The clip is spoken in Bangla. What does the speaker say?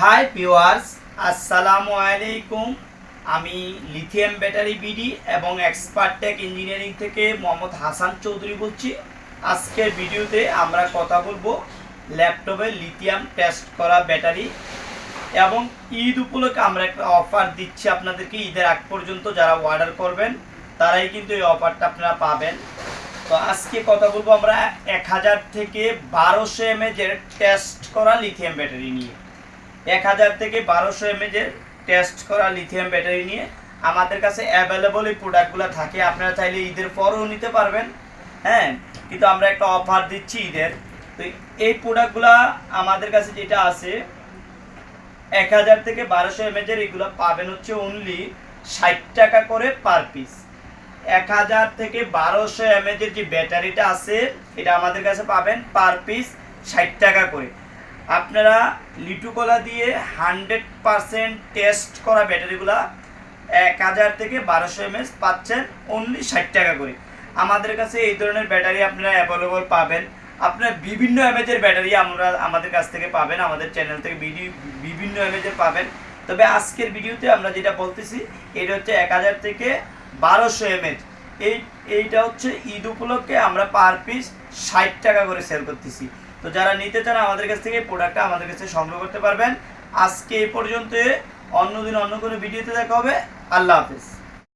হাই পিওয়ার্স আসসালামু আলাইকুম আমি লিথিয়াম ব্যাটারি বিডি এবং এক্সপার্ট টেক ইঞ্জিনিয়ারিং থেকে মোহাম্মদ হাসান চৌধুরী বলছি। আজকের ভিডিওতে আমরা কথা বলব ল্যাপটপে লিথিয়াম টেস্ট করা ব্যাটারি এবং ঈদ উপলক্ষে আমরা একটা অফার দিচ্ছি আপনাদেরকে ঈদের আগ পর্যন্ত যারা অর্ডার করবেন, তারাই কিন্তু এই অফারটা আপনারা পাবেন। তো আজকে কথা বলব আমরা এক হাজার থেকে বারোশো এমএজের টেস্ট করা লিথিয়াম ব্যাটারি নিয়ে। এক হাজার থেকে বারোশো এমএজের টেস্ট করা লিথিয়াম ব্যাটারি নিয়ে আমাদের কাছে অ্যাভেলেবল এই প্রোডাক্টগুলো থাকে। আপনারা চাইলে ঈদের পরেও নিতে পারবেন। হ্যাঁ কিন্তু আমরা একটা অফার দিচ্ছি ঈদের। তো এই প্রোডাক্টগুলো আমাদের কাছে যেটা আছে, এক হাজার থেকে বারোশো এমএজের এগুলো পাবেন হচ্ছে অনলি ষাট টাকা করে পার পিস এক হাজার থেকে বারোশো এমএজের যে ব্যাটারিটা আছে, এটা আমাদের কাছে পাবেন পার পিস ষাট টাকা করে। আপনারা লিটুকলা দিয়ে হান্ড্রেড পারসেন্ট টেস্ট করা ব্যাটারিগুলা এক হাজার থেকে বারোশো এমএস পাচ্ছেন অনলি ষাট টাকা করে। আমাদের কাছে এই ধরনের ব্যাটারি আপনারা অ্যাভেলেবল পাবেন। আপনার বিভিন্ন এমএজের ব্যাটারি আমরা আমাদের কাছ থেকে পাবেন, আমাদের চ্যানেল থেকে ভিডিও বিভিন্ন এমএজের পাবেন। তবে আজকের ভিডিওতে আমরা যেটা বলতেছি, এটা হচ্ছে এক হাজার থেকে বারোশো এমএজ এই, এইটা হচ্ছে ঈদ উপলক্ষে আমরা পার পিস ষাট টাকা করে সেল করতেছি। তো যারা নিতে চান আমাদের কাছ থেকে প্রোডাক্টটা আমাদের কাছে সংগ্রহ করতে পারবেন। আজকে এ পর্যন্ত অন্যদিন অন্য কোনো ভিডিওতে দেখা হবে। আল্লাহ হাফেজ।